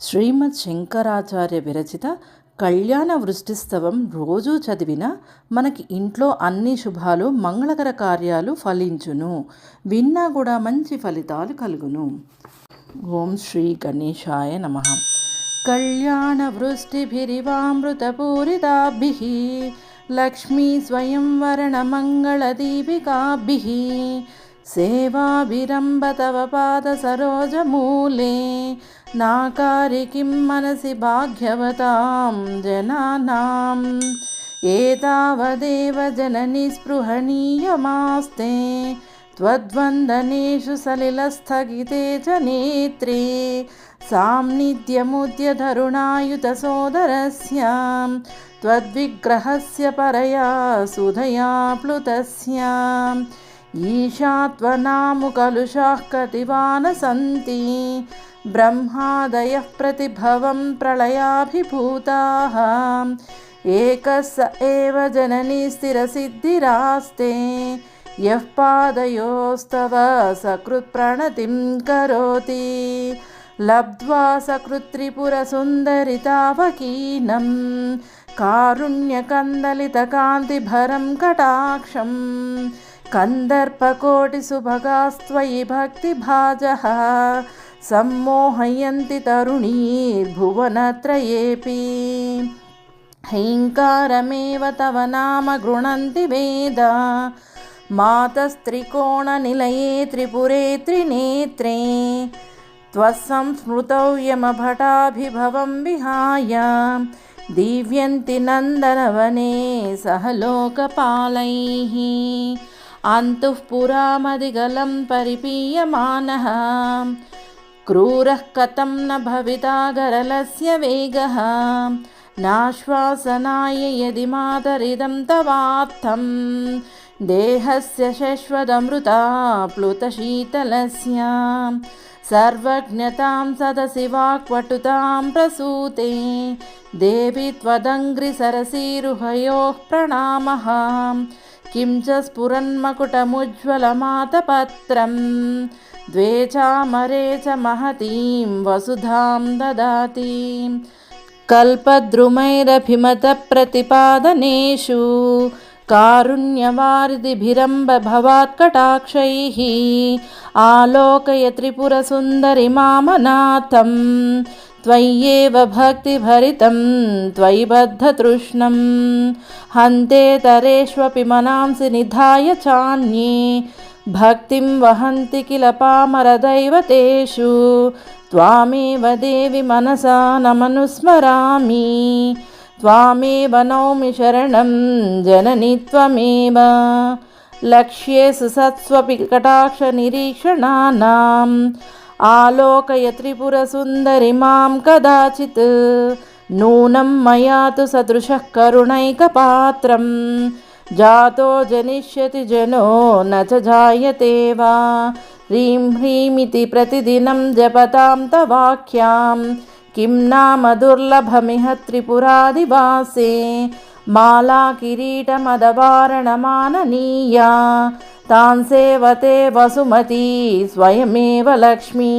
శ్రీమద్ శంకరాచార్య విరచిత కళ్యాణ వృష్టిస్తవం రోజూ చదివిన మనకి ఇంట్లో అన్ని శుభాలు మంగళకర కార్యాలు ఫలించును. విన్నా కూడా మంచి ఫలితాలు కలుగును. ఓం శ్రీ గణేశాయ నమ. కళ్యాణ వృష్టిభిరివామృతపూరితాభిः లక్ష్మీ స్వయంవరణ మంగళదీపికాభిः సేవాభిరంభ తవ नाकारि किं मनसि भाग्यवतां जनानाम् एतावदेव जननिस्पृहणीयमास्ते त्वद्वन्दनेषु सलिलस्थगिते च नेत्रे सान्निध्यमुद्यधरुणायुतसोदरस्यां त्वद्विग्रहस्य परया सुधया प्लुतस्याम् ईशात्वनामुकलुषाः कटिवा न सन्ति ब्रह्मादयः प्रतिभवं प्रलयाभिभूताः एकः स एव जननी स्थिरसिद्धिरास्ते यः पादयोस्तव सकृत्प्रणतिं करोति लब्ध्वा सकृत्त्रिपुरसुन्दरितावकीनं कारुण्यकन्दलितकान्तिभरं कटाक्षं कन्दर्पकोटिसुभगास्त्वयि भक्तिभाजः सम्मोहयन्ति तरुणीर्भुवनत्रयेऽपि हैङ्कारमेव तव नाम गृणन्ति वेदा मातस्त्रिकोणनिलये त्रिपुरे त्रिनेत्रे त्वत्संस्मृतौ यमभटाभिभवं विहाय दीव्यन्ति नन्दनवने सह लोकपालैः अन्तुः पुरामदिगलं परिपीयमानः क्रूरः कथं न भविता गरलस्य वेगः। नाश्वासनाय यदि मातरिदं तवार्थं देहस्य शश्वतमृता प्लुतशीतलस्य। सर्वज्ञतां सदसि वाक्पटुतां प्रसूते देवि त्वदङ्घ्रिसरसीरुहयोः प्रणामः। किं च स्फुरन्मकुटमुज्ज्वलमातपत्रं द्वे चामरे च महतीं वसुधां ददाति कल्पद्रुमैरभिमतप्रतिपादनेषु कारुण्यवारिधिभिरम्बभवात्कटाक्षैः आलोकय त्रिपुरसुन्दरि मामनाथं त्वय्येव भक्तिभरितं त्वयि बद्धतृष्णं हन्तेतरेष्वपि मनांसि निधाय चान्ये భక్తిం వహంతి కిల పామరదైవతేషు త్వామేవ దేవి మనసా నమనుస్మరామి. త్వామేవ నౌమి శరణం జనని త్వమేవ. లక్ష్యేసు సత్స్వపి కటాక్ష నిరీక్షణానాం. ఆలోకయ త్రిపురసుందరి మాం కదాచిత్. నూనం మయా తు సదృశః కరుణైకపాత్రం జాతో జనిష్యతి జనో నచ జాయతే వా హ్రీం హ్రీమితి ప్రతిదినం జపతాం తవాఖ్యాం కిం నామ దుర్లభమిహ త్రిపురాదివాసే మాలా కిరీటమదవారణమాననీయా తాన్ సేవతే వసుమతీ స్వయమేవ లక్ష్మీ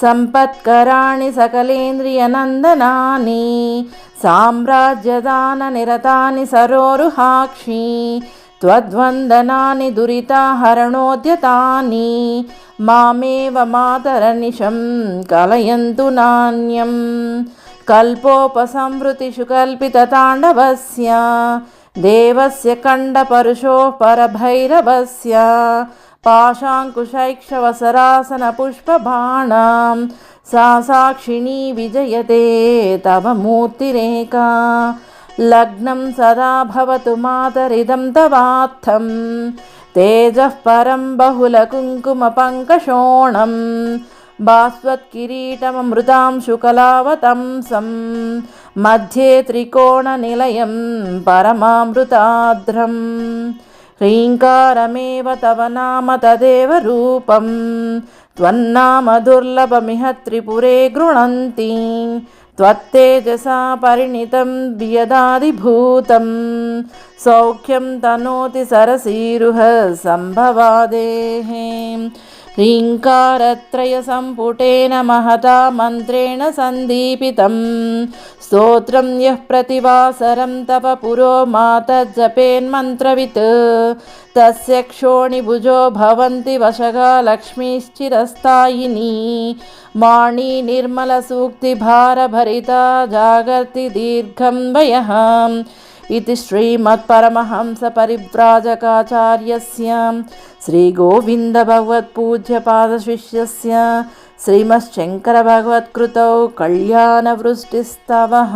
सम्पत्कराणि सकलेन्द्रियनन्दनानि साम्राज्यदाननिरतानि सरोरुहाक्षी त्वद्वन्दनानि दुरिताहरणोद्यतानि मामेव मातरनिशं कलयन्तु नान्यं कल्पोपसंवृतिषु कल्पितताण्डवस्य देवस्य कण्डपरुषोः परभैरवस्य पाशाङ्कुशैक्षवसरासनपुष्पबाणां सा साक्षिणी विजयते तव मूर्तिरेका लग्नं सदा भवतु मातरिदं तवार्थं तेजः परं बहुलकुङ्कुमपङ्कशोणं बास्वत्किरीटममृतां शुकलावतंसं मध्ये त्रिकोणनिलयं परमामृताद्रं ह्रीङ्कारमेव तव नाम तदेव रूपं त्वन्नाम दुर्लभमिह त्रिपुरे गृणन्ति त्वत्तेजसा परिणितं यदादिभूतं सौख्यं तनोति सरसीरुह सम्भवादेः ह्रीङ्कारत्रयसम्पुटेन महता मन्त्रेण सन्दीपितं स्तोत्रं यः प्रतिवासरं तव पुरो मातज्जपेन्मन्त्रवित् तस्य क्षोणिभुजो भवन्ति वशगा लक्ष्मीश्चिरस्थायिनी वाणी निर्मलसूक्तिभारभरिता जागर्ति दीर्घं वयः इति श्रीमत्परमहंसपरिव्राजकाचार्यस्य श्रीगोविन्दभगवत्पूज्यपादशिष्यस्य श्रीमश्शङ्करभगवत्कृतौ कल्याणवृष्टिस्तवः